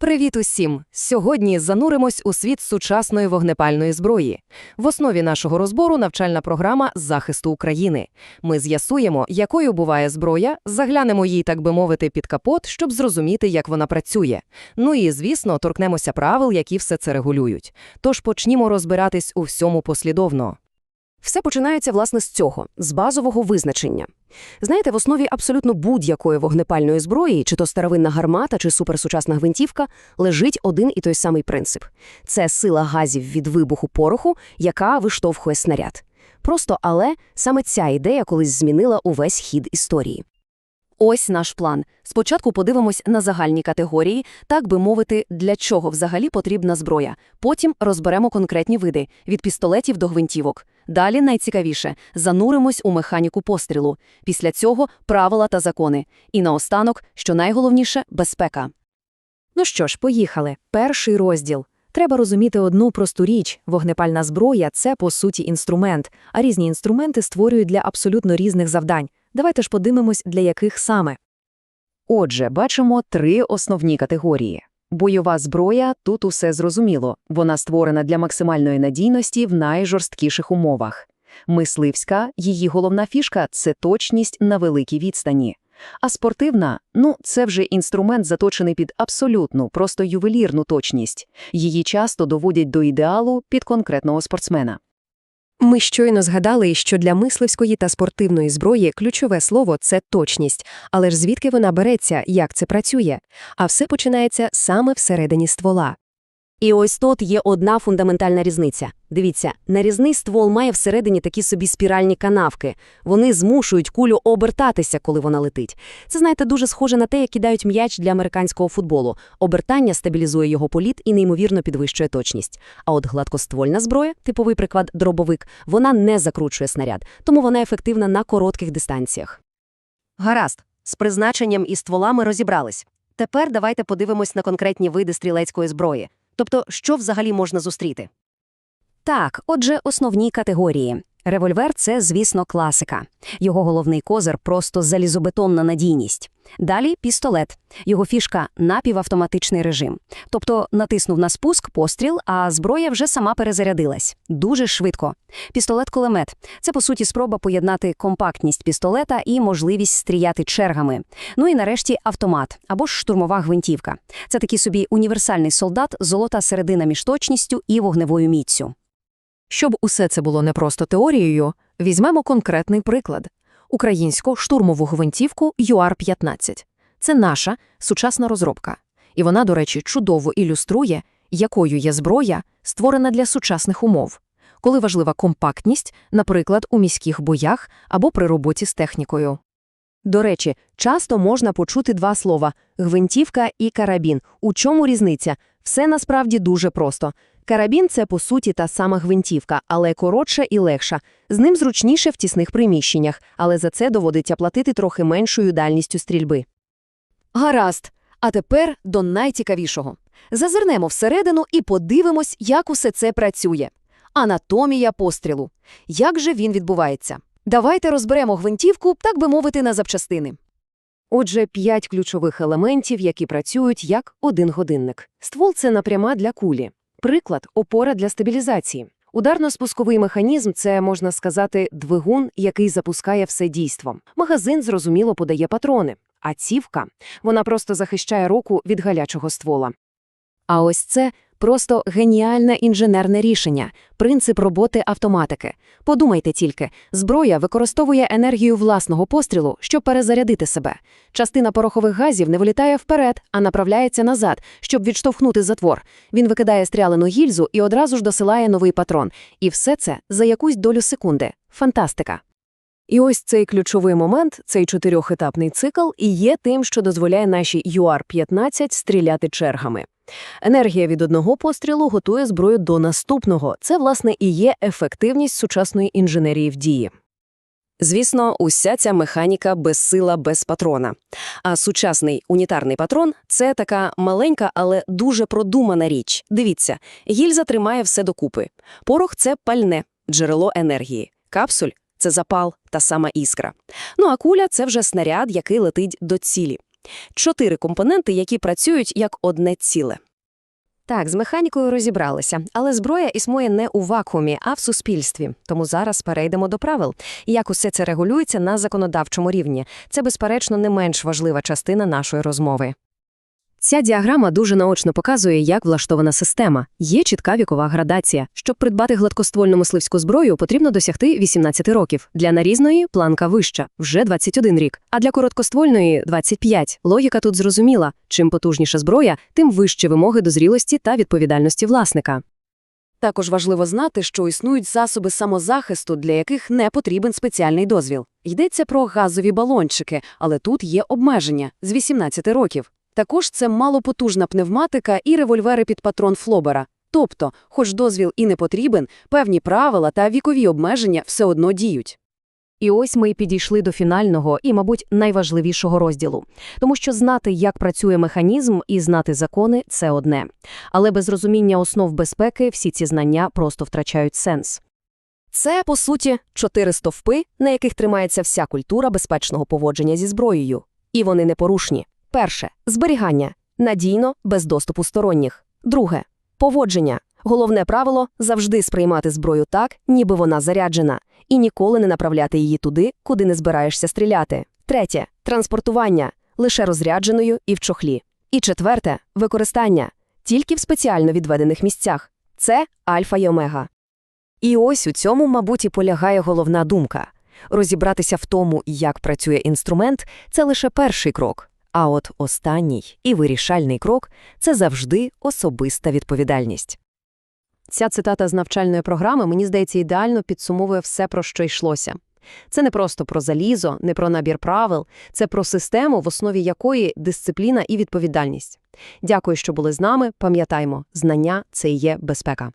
Привіт усім! Сьогодні зануримось у світ сучасної вогнепальної зброї. В основі нашого розбору навчальна програма захисту України. Ми з'ясуємо, якою буває зброя, заглянемо їй, так би мовити, під капот, щоб зрозуміти, як вона працює. Ну і, звісно, торкнемося правил, які все це регулюють. Тож почнімо розбиратись у всьому послідовно. Все починається, власне, з цього, з базового визначення. Знаєте, в основі абсолютно будь-якої вогнепальної зброї, чи то старовинна гармата, чи суперсучасна гвинтівка, лежить один і той самий принцип. Це сила газів від вибуху пороху, яка виштовхує снаряд. Просто але саме ця ідея колись змінила увесь хід історії. Ось наш план. Спочатку подивимось на загальні категорії, так би мовити, для чого взагалі потрібна зброя. Потім розберемо конкретні види – від пістолетів до гвинтівок. Далі найцікавіше – зануримось у механіку пострілу. Після цього – правила та закони. І наостанок, що найголовніше – безпека. Ну що ж, поїхали. Перший розділ. Треба розуміти одну просту річ – вогнепальна зброя – це, по суті, інструмент, а різні інструменти створюють для абсолютно різних завдань. Давайте ж подивимось, для яких саме. Отже, бачимо три основні категорії. Бойова зброя – тут усе зрозуміло. Вона створена для максимальної надійності в найжорсткіших умовах. Мисливська – її головна фішка – це точність на великій відстані. А спортивна – ну, це вже інструмент, заточений під абсолютну, просто ювелірну точність. Її часто доводять до ідеалу під конкретного спортсмена. Ми щойно згадали, що для мисливської та спортивної зброї ключове слово – це точність. Але ж звідки вона береться, як це працює? А все починається саме всередині ствола. І ось тут є одна фундаментальна різниця. Дивіться, нарізний ствол має всередині такі собі спіральні канавки. Вони змушують кулю обертатися, коли вона летить. Це, знаєте, дуже схоже на те, як кидають м'яч для американського футболу. Обертання стабілізує його політ і неймовірно підвищує точність. А от гладкоствольна зброя, типовий приклад дробовик, вона не закручує снаряд, тому вона ефективна на коротких дистанціях. Гаразд, з призначенням і стволами розібрались. Тепер давайте подивимось на конкретні види стрілецької зброї. Тобто, що взагалі можна зустріти? Так, отже, основні категорії. Револьвер це, звісно, класика. Його головний козир просто залізобетонна надійність. Далі пістолет. Його фішка напівавтоматичний режим. Тобто натиснув на спуск, постріл, а зброя вже сама перезарядилась. Дуже швидко. Пістолет-кулемет це, по суті, спроба поєднати компактність пістолета і можливість стріляти чергами. Ну і нарешті автомат або ж штурмова гвинтівка. Це такий собі універсальний солдат, золота середина між точністю і вогневою міцю. Щоб усе це було не просто теорією, візьмемо конкретний приклад – українську штурмову гвинтівку ЮАР-15. Це наша сучасна розробка. І вона, до речі, чудово ілюструє, якою є зброя, створена для сучасних умов, коли важлива компактність, наприклад, у міських боях або при роботі з технікою. До речі, часто можна почути два слова – гвинтівка і карабін. У чому різниця? Все насправді дуже просто. Карабін – це, по суті, та сама гвинтівка, але коротша і легша. З ним зручніше в тісних приміщеннях, але за це доводиться платити трохи меншою дальністю стрільби. Гаразд. А тепер до найцікавішого. Зазирнемо всередину і подивимось, як усе це працює. Анатомія пострілу. Як же він відбувається? Давайте розберемо гвинтівку, так би мовити, на запчастини. Отже, п'ять ключових елементів, які працюють як один годинник. Ствол – це напряма для кулі. Приклад – опора для стабілізації. Ударно-спусковий механізм – це, можна сказати, двигун, який запускає все дійство. Магазин, зрозуміло, подає патрони. А цівка – вона просто захищає руку від галячого ствола. А ось це просто геніальне інженерне рішення, принцип роботи автоматики. Подумайте тільки, зброя використовує енергію власного пострілу, щоб перезарядити себе. Частина порохових газів не вилітає вперед, а направляється назад, щоб відштовхнути затвор. Він викидає стрялену гільзу і одразу ж досилає новий патрон. І все це за якусь долю секунди. Фантастика. І ось цей ключовий момент, цей чотирьохетапний цикл, і є тим, що дозволяє нашій UR-15 стріляти чергами. Енергія від одного пострілу готує зброю до наступного. Це, власне, і є ефективність сучасної інженерії в дії. Звісно, уся ця механіка безсила без патрона. А сучасний унітарний патрон це така маленька, але дуже продумана річ. Дивіться, гільза тримає все докупи. Порох це пальне, джерело енергії. Капсуль це запал, та сама іскра. Ну а куля це вже снаряд, який летить до цілі. Чотири компоненти, які працюють як одне ціле. Так, з механікою розібралися, але зброя існує не у вакуумі, а в суспільстві. Тому зараз перейдемо до правил. Як усе це регулюється на законодавчому рівні. Це, безперечно, не менш важлива частина нашої розмови. Ця діаграма дуже наочно показує, як влаштована система. Є чітка вікова градація. Щоб придбати гладкоствольну мисливську зброю, потрібно досягти 18 років. Для нарізної – планка вища – вже 21 рік. А для короткоствольної – 25. Логіка тут зрозуміла. Чим потужніша зброя, тим вищі вимоги до зрілості та відповідальності власника. Також важливо знати, що існують засоби самозахисту, для яких не потрібен спеціальний дозвіл. Йдеться про газові балончики, але тут є обмеження – з 18 років. Також це малопотужна пневматика і револьвери під патрон Флобера. Тобто, хоч дозвіл і не потрібен, певні правила та вікові обмеження все одно діють. І ось ми й підійшли до фінального і, мабуть, найважливішого розділу. Тому що знати, як працює механізм і знати закони – це одне. Але без розуміння основ безпеки всі ці знання просто втрачають сенс. Це, по суті, чотири стовпи, на яких тримається вся культура безпечного поводження зі зброєю. І вони непорушні. Перше – зберігання. Надійно, без доступу сторонніх. Друге – поводження. Головне правило – завжди сприймати зброю так, ніби вона заряджена, і ніколи не направляти її туди, куди не збираєшся стріляти. Третє – транспортування. Лише розрядженою і в чохлі. І четверте – використання. Тільки в спеціально відведених місцях. Це альфа й омега. І ось у цьому, мабуть, і полягає головна думка. Розібратися в тому, як працює інструмент – це лише перший крок. А от останній і вирішальний крок – це завжди особиста відповідальність. Ця цитата з навчальної програми, мені здається, ідеально підсумовує все, про що йшлося. Це не просто про залізо, не про набір правил, це про систему, в основі якої дисципліна і відповідальність. Дякую, що були з нами. Пам'ятаймо, знання – це і є безпека.